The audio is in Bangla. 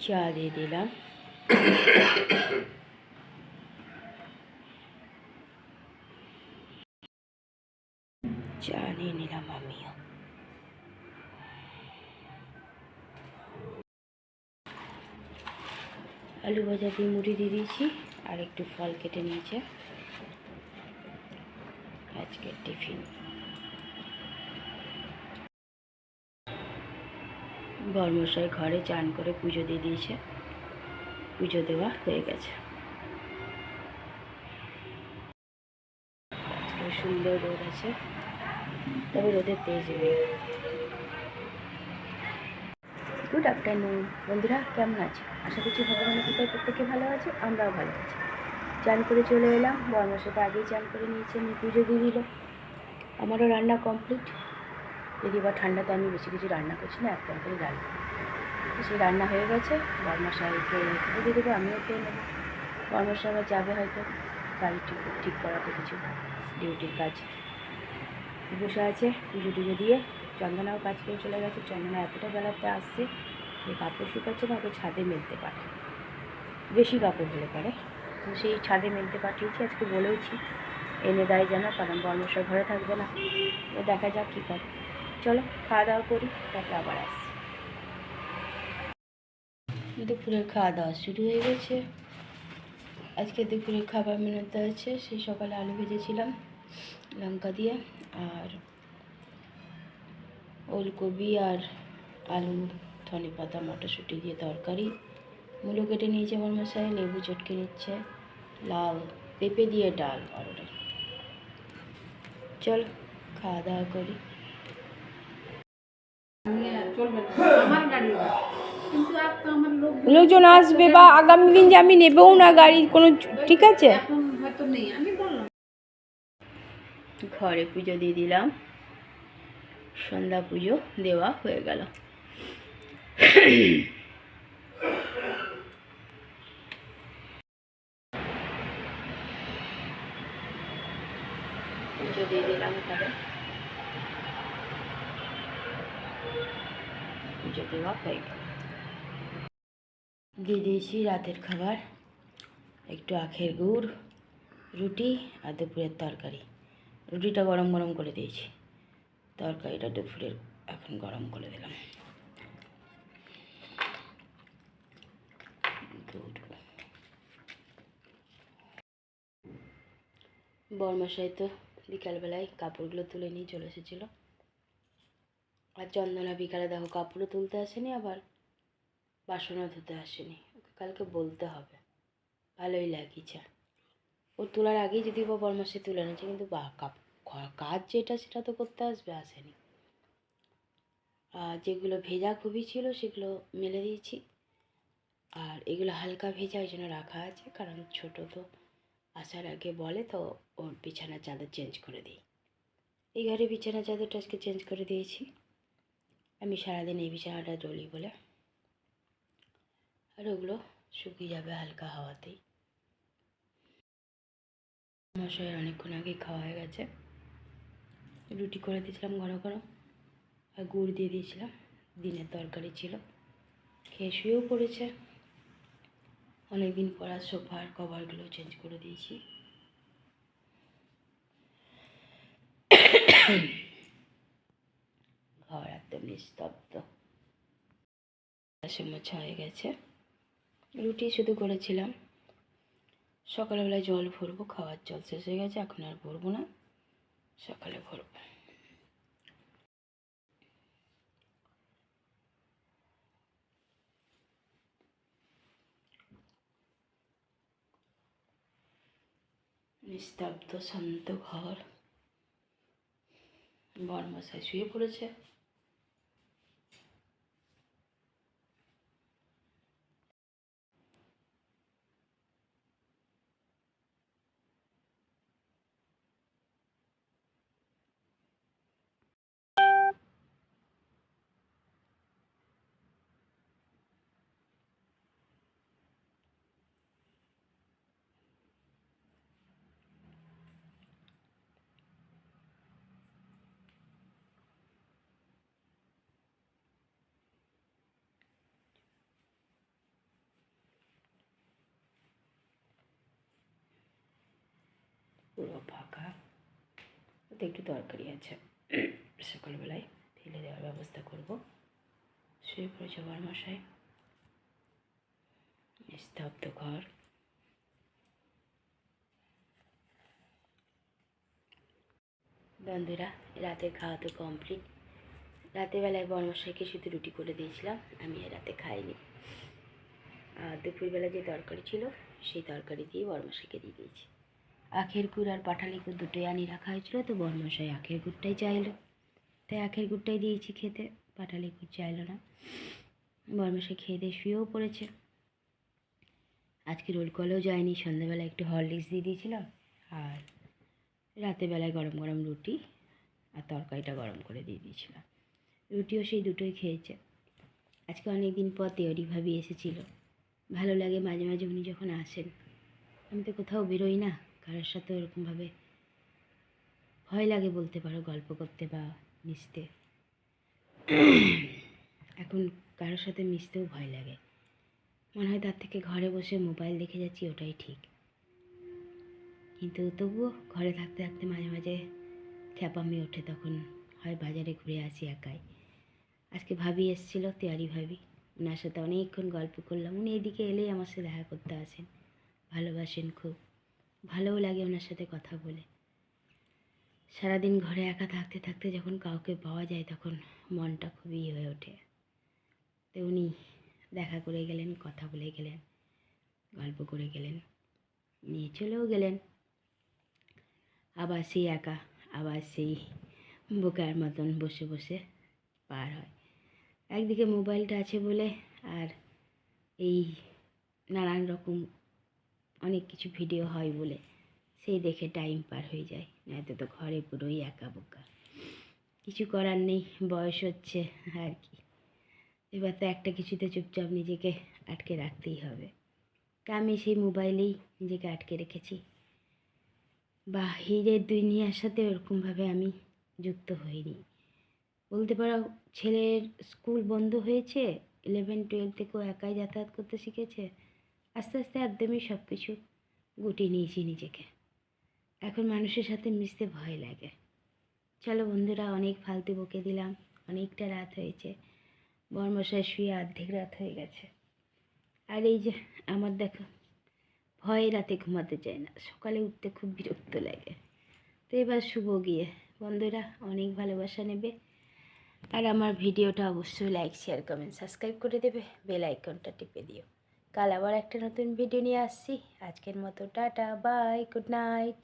চা দিয়ে দিলাম চা নিয়ে নিলাম আমিও আলু ভাজা দিয়ে মুড়ি দিয়ে দিয়েছি আর একটু ফল কেটে নিয়েছে আজকের টিফিন বর্মশাই ঘরে চান করে পুজো দিয়ে দিয়েছে। পুজো দেওয়া হয়ে গেছে। সুন্দর রোদ আছে। তবে রোদের তেজ নেই। গুড আফটারনুন বন্ধুরা, কেমন আছে? আশা করছি ভগবানের কৃপায় প্রত্যেকে ভালো আছে, আমরাও ভালো আছি। চান করে চলে এলাম। বর্মার সাথে আগেই চান করে নিয়েছে, আমি পুজো দিয়ে দিল আমারও রান্না কমপ্লিট যদি বা ঠান্ডাতে আমি বেশি কিছু রান্না করছি না, এক তরকারি ডাল। সেই রান্না হয়ে গেছে বর্মা সাহেবকে খেতে দিয়ে দেবো, আমিও খেয়ে নেব। বর্মা সাহেব আবার যাবে হয়তো গাড়ি ঠিক ঠিক করাতে কিছু ডিউটির কাজ। বসে আছে পুজো টুজো দিয়ে, চন্দনাও কাজ করে চলে গেছে, চন্দনা এতটা বেলাতে আসছে যে কাপড় শুকাচ্ছে না, ওকে ছাদে মেলতে পারে বেশি কাপড় হলে পারে। তো সেই ছাদে মেলতে পাঠিয়েছি, আজকে বলেওছি, এনে দেয় যেন, কারণ বর্মশাই ঘরে থাকবে না। দেখা যাক কী করে। চলো, খাওয়া দাওয়া করি, তারপরে আবার আসছি। দুপুরের খাওয়া দাওয়া শুরু হয়ে গেছে। আজকে দুপুরের খাবার মেনুতে আছে, সেই সকালে আলু ভেজেছিলাম, লঙ্কা দিয়ে, আর ওলকপি আর আলু ধনে পাতা মটরশুঁটি দিয়ে তরকারি। মূলো কেটে নিয়েছে আমার মশাই, লেবু চটকে নিচ্ছে, লাউ, পেঁপে দিয়ে ডাল আর ওটা চল, খাওয়া দাওয়া করি। চলবে না। আমার গাড়ি কিন্তু আর তো আমার লোক লোকজন আসবে বা আগামী দিন যে আমি নেবও না গাড়ি কোনো ঠিক আছে? এখন হয়তো নেই। আমি বললাম। ঘরে পুজো দিয়ে দিলাম। সন্ধ্যা পুজো দেওয়া হয়ে গেল। পুজো দিয়ে দিলাম ঘরে দিয়ে দিয়েছি রাতের খাবার, একটু আখের গুড়, রুটি আর দুপুরের তরকারি। রুটিটা গরম গরম করে দিয়েছি। তরকারিটা দুপুরের এখন গরম করে দিলাম। গুড়। বরমাসাই তো বিকালবেলায় কাপড়গুলো তুলে নিয়ে চলে এসেছিল। আর চন্দনা বিকালে দেখো কাপড়ও তুলতে আসেনি আবার, বাসনও ধুতে আসেনি। ওকে কালকে বলতে হবে। ভালোই লাগিয়েছে ও তোলার আগেই যদি বা বরমাসে তুলে নিচ্ছে কিন্তু বা কাজ যেটা সেটা তো করতে আসবে, আসেনি। আর যেগুলো ভেজা খুবই ছিল, সেগুলো মেলে দিয়েছি। আর এগুলো হালকা ভেজা, ওই জন্য রাখা আছে, কারণ ছোট তো আসার আগে বলে, তো ওর বিছানার চাদর চেঞ্জ করে দিই। এই ঘরে বিছানার চাদরটা আজকে চেঞ্জ করে দিয়েছি। আমি সারাদিন এই বিছানাটা ডলি বলে। আর ওগুলো শুকিয়ে যাবে হালকা হাওয়াতেই। মশাই অনেকক্ষণ আগে খাওয়া হয়ে গেছে। রুটি করে দিয়েছিলাম ঘন ঘন। আর গুড় দিয়ে দিয়েছিলাম। দিনের তরকারি ছিল। খেয়ে শুয়েও পড়েছে। অনেক দিন পর আর সোফার কভারগুলো চেঞ্জ করে দিয়েছি। ঘর একদম নিস্তব্ধ মোছা হয়ে গেছে। রুটি শুধু করেছিলাম। সকালবেলায় জল ভরবো, খাওয়ার জল শেষ হয়ে গেছে, এখন আর ভরবো না। সকালে ভরবো। নিস্তব্ধ, শান্ত ঘর। বরমশাই শুয়ে পড়েছে। পুরো ফাঁকা। ওতে একটু তরকারি আছে। সকালবেলায় ফেলে দেওয়ার ব্যবস্থা করব। শুয়ে পড়েছে মশাই। স্তব্ধ ঘর। বন্ধুরা রাতের খাওয়া তো কমপ্লিট রাতেরবেলায় বর্মশাইকে শুধু রুটি করে দিয়েছিলাম, আমি রাতে খাইনি। আর দুপুরবেলা যে তরকারি ছিল, সেই তরকারি দিয়ে বর্মশাইকে দিয়ে দিয়েছি। আখের গুড় আর পাঠালি গুড় দুটোই আনি রাখা হয়েছিল, তো বর্মশাই আখের গুড়টাই চাইলো। তাই আখের গুড়টাই দিয়েছি খেতে পাটালি গুড় চাইলো না। বর্মশাই খেয়ে দিয়ে শুয়েও পড়েছে। আজকে রোল কলেও যায়নি, সন্ধ্যাবেলা একটু হরলিক্স দিয়ে দিয়েছিলাম আর বেলায় গরম গরম রুটি আর তরকারিটা গরম করে দিয়ে দিয়েছিলাম রুটিও সেই দুটোই খেয়েছে। আজকে অনেক দিন পর তেওরি ভাবি এসেছিল। ভালো লাগে মাঝে মাঝে উনি যখন আসেন। আমি তো কোথাও বেরোই না। কারোর সাথে ওরকমভাবে ভয় লাগে বলতে পারো, গল্প করতে বা মিশতে। এখন কারোর সাথে মিশতেও ভয় লাগে। মনে হয় তার থেকে ঘরে বসে মোবাইল দেখে যাচ্ছি, ওটাই ঠিক। কিন্তু তবুও ঘরে থাকতে থাকতে মাঝে মাঝে খ্যাপামি ওঠে, তখন হয় বাজারে ঘুরে আসি একাই। আজকে ভাবি এসেছিল, তেয়ারি ভাবি। ওনার সাথে অনেকক্ষণ গল্প করলাম। উনি এদিকে এলেই আমার সাথে দেখা করতে আসেন। ভালোবাসেন খুব। ভালোও লাগে ওনার সাথে কথা বলে। সারাদিন ঘরে একা থাকতে থাকতে যখন কাউকে পাওয়া যায় তখন মনটা খুবই হয়ে ওঠে। তো উনি দেখা করে গেলেন, কথা বলে গেলেন, গল্প করে গেলেন, নিয়ে চলেও গেলেন। আবার সেই একা, আবার সেই বোকার মতন বসে বসে পার হয়। একদিকে মোবাইলটা আছে বলে আর এই নানান রকম অনেক কিছু ভিডিও হয় বলে সেই দেখে টাইম পার হয়ে যায়। নয়তো তো ঘরে পুরোই একা বোকা। কিছু করার নেই, বয়স হচ্ছে আর কি। এবার তো একটা কিছুতে চুপচাপ নিজেকে আটকে রাখতেই হবে। তা আমি সেই মোবাইলেই নিজেকে আটকে রেখেছি। বাহিরের দুনিয়ার সাথে ওরকমভাবে আমি যুক্ত হইনি। বলতে পারো, ছেলের স্কুল বন্ধ হয়েছে ইলেভেন টুয়েলভ থেকেও একাই যাতায়াত করতে শিখেছে। আস্তে আস্তে একদমই সব কিছু গুটিয়ে নিয়েছি নিজেকে। এখন মানুষের সাথে মিশতে ভয় লাগে। চলো বন্ধুরা, অনেক ফালতু বকে দিলাম, অনেকটা রাত হয়েছে। বর্মশায় শুয়ে অর্ধেক রাত হয়ে গেছে। আর এই যে আমার দেখো, ভয়ে রাতে ঘুমাতে চায় না। সকালে উঠতে খুব বিরক্ত লাগে। তো এবার শুভ গিয়ে। বন্ধুরা, অনেক ভালোবাসা নেবে। আর আমার ভিডিওটা অবশ্যই লাইক শেয়ার কমেন্ট সাবস্ক্রাইব করে দেবে। বেল আইকনটা টিপে দিও। কাল আবার একটা নতুন ভিডিও নিয়ে আসছি। আজকের মতো টাটা বাই গুড নাইট